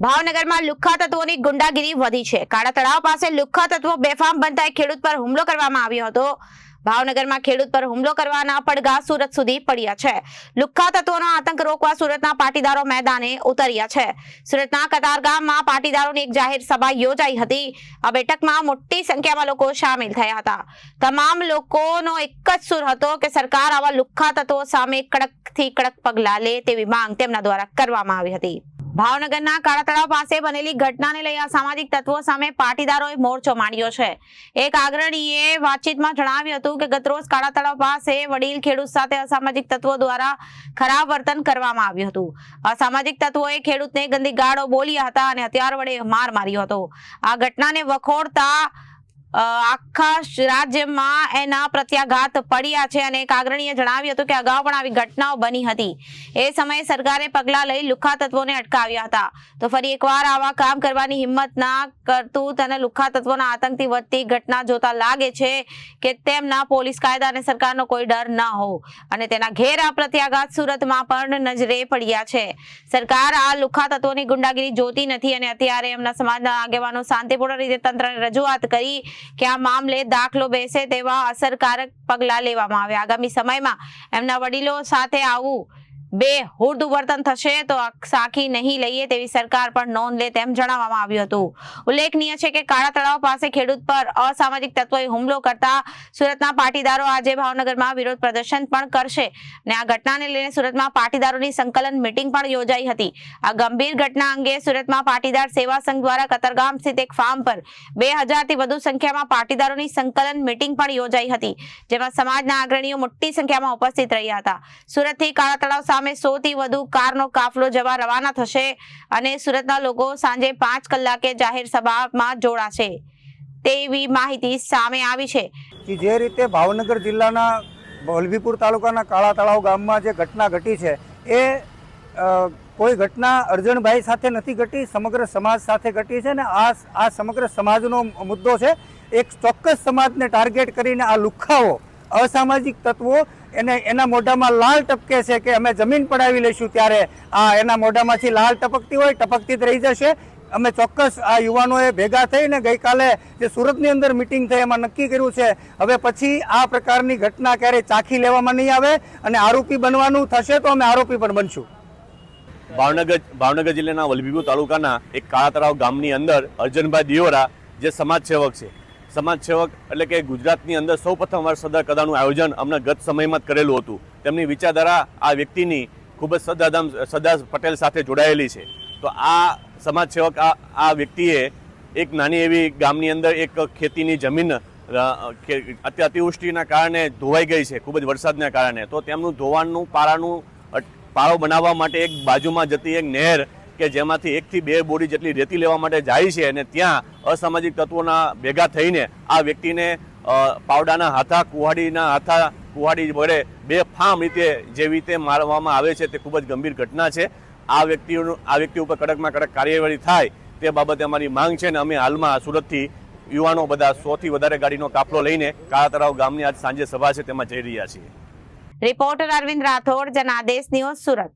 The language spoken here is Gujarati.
ભાવનગરમાં લુખ્ખા તત્વોની ગુંડાગીરી વધી છે. કાળા તળાવ પાસે લુખ્ખા તત્વો બેફામ બનતા ખેડૂત પર હુમલો કરવામાં આવ્યો હતો. ભાવનગરમાં ખેડૂત પર હુમલો કરવાના પડઘા સુરત સુધી પડ્યા છે. લુખ્ખા તત્વોનો આતંક રોકવા સુરતના પાટીદારો મેદાને ઉતર્યા છે. સુરતના કતારગામમાં પાટીદારોની એક જાહેર સભા યોજાઈ હતી. આ બેઠકમાં મોટી સંખ્યામાં લોકો સામેલ થયા હતા. તમામ લોકોનો એક જ સુર હતો કે સરકાર આવા લુખ્ખા તત્વો સામે કડકથી કડક પગલાં લે તેવી માંગ તેમના દ્વારા કરવામાં આવી હતી. ભાવનગરના કાળા તળાવ પાસે બનેલી ઘટનાને લઈ અસામાજિક તત્વો સામે પાટીદારોએ મોરચો માંડ્યો છે. એક આગ્રણીએ વાતચીતમાં જણાવ્યું હતું કે ગતરોજ કાળા તળાવ પાસે વડીલ ખેડૂત સાથે અસામાજિક તત્વો દ્વારા ખરાબ વર્તન કરવામાં આવ્યું હતું. અસામાજિક તત્વોએ ખેડૂતને ગંદી ગાળો બોલ્યા હતા અને હથિયાર વડે માર માર્યો હતો. આ ઘટનાને વખોડતા આખા રાજ્યમાં એના પ્રત્યાઘાત પડ્યા છે અને એક આગ્રણીએ જણાવ્યું હતું કે અગાઉ પણ આવી ઘટનાઓ બની હતી. એ સમયે સરકારે પગલાં લઈ લુખ્ખા તત્વોને અટકાવ્યા હતા. તો ફરી એકવાર આવા કામ કરવાની હિંમત ના કરતું અને લુખ્ખા તત્વોના આતંકથી વધતી ઘટના જોતા લાગે છે કે તેમના પોલીસ કાયદા અને સરકારનો કોઈ ડર ન હો અને તેના ઘેર આ પ્રત્યાઘાત સુરતમાં પણ નજરે પડ્યા છે. સરકાર આ લુખ્ખા તત્વોની ગુંડાગીરી જોતી નથી અને અત્યારે એમના સમાજના આગેવાનો શાંતિપૂર્ણ રીતે તંત્રને રજૂઆત કરી કે આ મામલે દાખલો બેસે તેવા અસરકારક પગલાં લેવામાં આવે આગામી સમયમાં એમના વડીલો સાથે આવું બે હુર્દ વર્તન થશે તો સાખી નહીં લઈએ તેવી સરકાર પણ નોંધ લે તેમ જણાવવામાં આવ્યું હતું. ઉલ્લેખનીય છે કે કાળા તળાવ પાસે ખેડૂત પર અસામાજિક તત્વોએ હુમલો કરતા સુરતના પાટીદારો આજે ભાવનગરમાં વિરોધ પ્રદર્શન પણ કરશે અને આ ઘટનાને લઈને સુરતમાં પાટીદારોની સંકલન મિટિંગ પણ યોજાઈ હતી. આ ગંભીર ઘટના અંગે સુરતમાં પાટીદાર સેવા સંઘ દ્વારા કતરગામ સ્થિત એક ફાર્મ પર બે હજારથી વધુ સંખ્યામાં પાટીદારોની સંકલન મિટિંગ પણ યોજાઈ હતી, જેમાં સમાજના અગ્રણીઓ મોટી સંખ્યામાં ઉપસ્થિત રહ્યા હતા. સુરતથી કાળા તળાવ સામે સો થી વધુ કારનો કાફલો જવા રવાના થશે અને સુરતના લોકો સાંજે પાંચ કલાકે જાહેર સભામાં જોડાશે. તેવી માહિતી સામે આવી છે. કે જે રીતે ભાવનગર જિલ્લાના વલભીપુર તાલુકાના કાળા તળાવ ગામમાં જે ઘટના ઘટી છે, એ કોઈ ઘટના અર્જણભાઈ સાથે નથી ઘટી, સમગ્ર સમાજ સાથે ઘટી છે ને આ આ સમગ્ર સમાજનો મુદ્દો છે. એક ચોક્કસ સમાજને ટાર્ગેટ કરીને આ લુખ્ખાઓ અસામાજિક તત્વો એને એના મોઢામાં લાલ ટપકે છે કે અમે જમીન પડાવી લઈશું ત્યારે આ એના મોઢામાંથી લાલ ટપકતી હોય, ટપકતી જ રહી જશે. અમે ચોક્કસ આ યુવાનોએ ભેગા થઈને ગઈકાલે જે સુરતની અંદર મિટિંગ થઈ એમાં નક્કી કર્યું છે. હવે પછી આ પ્રકારની ઘટના ક્યારેય ચાખી લેવામાં નહીં આવે અને આરોપી બનવાનું થશે તો અમે આરોપી પણ બનશું. ભાવનગર ભાવનગર જિલ્લાના વલભીપુર તાલુકાના એક કાળા તળાવ ગામની અંદર અર્જનભાઈ દિયોરા જે સમાજ સેવક છે સમાજ સેવક એટલે કે ગુજરાતની અંદર સૌ પ્રથમ વાર સરદાર કદાનું આયોજન અમને ગત સમયમાં જ કરેલું હતું. તેમની વિચારધારા આ વ્યક્તિની ખૂબ જ સરદારધામ સરદાર પટેલ સાથે જોડાયેલી છે. તો આ સમાજ સેવક આ આ વ્યક્તિએ એક નાની એવી ગામની અંદર એક ખેતીની જમીન અતિવૃષ્ટિના કારણે ધોવાઈ ગઈ છે, ખૂબ જ વરસાદના કારણે. તો તેમનું ધોવાણનું, પારાનું પારો બનાવવા માટે એક બાજુમાં જતી એક નહેર કે જેમાંથી એકથી બે બોડી જેટલી રેતી લેવા માટે જાય છે અને ત્યાં અસામાજિક તત્વોના ભેગા થઈને આ વ્યક્તિને પાવડાના હાથા, કુહાડીના હાથા, કુહાડી વડે બે ફામ રીતે જેવી રીતે મારવામાં આવે છે તે ખૂબ જ ગંભીર ઘટના છે. આ વ્યક્તિઓનું આ વ્યક્તિ ઉપર કડકમાં કડક કાર્યવાહી થાય તે બાબતે અમારી માંગ છે અને અમે હાલમાં સુરતથી યુવાનો બધા સોથી વધારે ગાડીનો કાફલો લઈને કાળા તળાવ ગામની આજ સાંજે સભા છે તેમાં જઈ રહ્યા છીએ. Reporter Arvind Rathod, Janadesh news Surat.